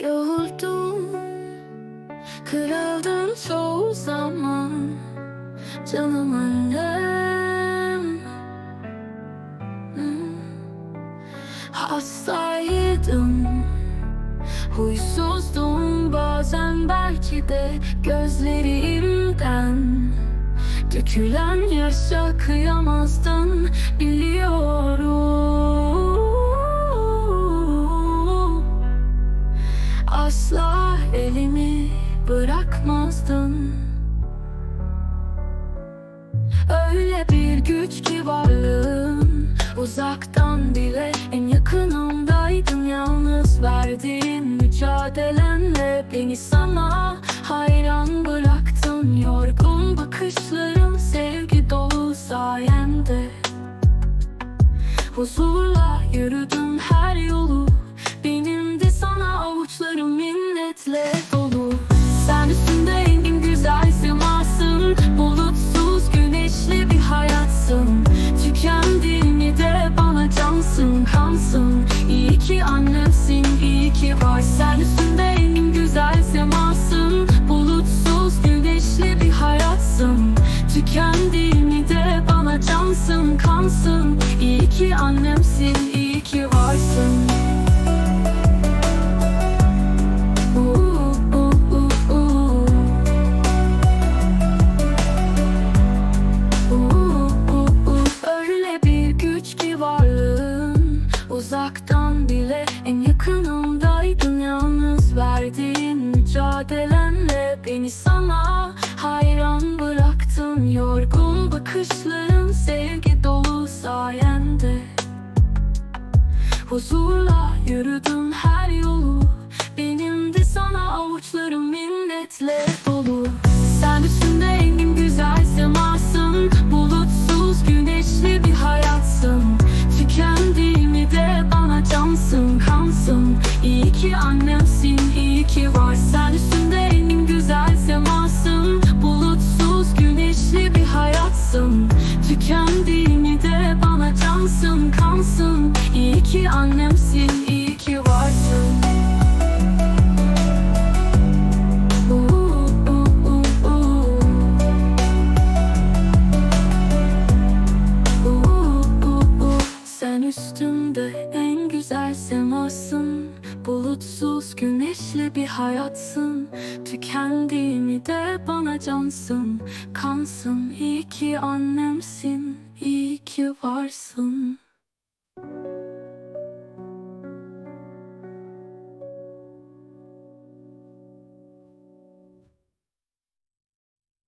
Yoruldum Kırıldım çoğu zaman. Canım annem. Hastaydım Huysuzdum bazen belki de gözlerimden Dökülen yaşa kıyamazdın biliyorum bırakmazdın. Öyle bir güç ki varlığın Uzaktan bile en yakınımdaydın Yalnız verdiğin mücadelenle Beni sana hayran bıraktın. Yorgun bakışların sevgi dolu sayende. Huzurla yürüdüm her yolu Benim de sana avuçlarım minnetle. dolu ki annemsin. İyi ki var Sen üstünde en güzel semasın. Bulutsuz güneşli bir hayatsın Tükendiğini de bana cansın kansın. İyi ki annemsin iyi ki varsın Sana. Hayran bıraktın Yorgun bakışların sevgi dolu sayende. Huzurla yürüdüm her yolu. Benim de sana avuçlarım minnetle dolu. Sen üstünde en güzel semasın. Bulutsuz güneşli bir hayatsın. Tükendiğimi de bana cansın kansın. İyi ki annemsin iyi ki var Sen üstünde cansın kansın. İyi ki annemsin iyi ki varsın. Sen üstümde en güzel semasın Bulutsuz güneşli bir hayatsın. Tükendiğimi de bana cansın. Kansın iyi ki annemsin iyi ki varsın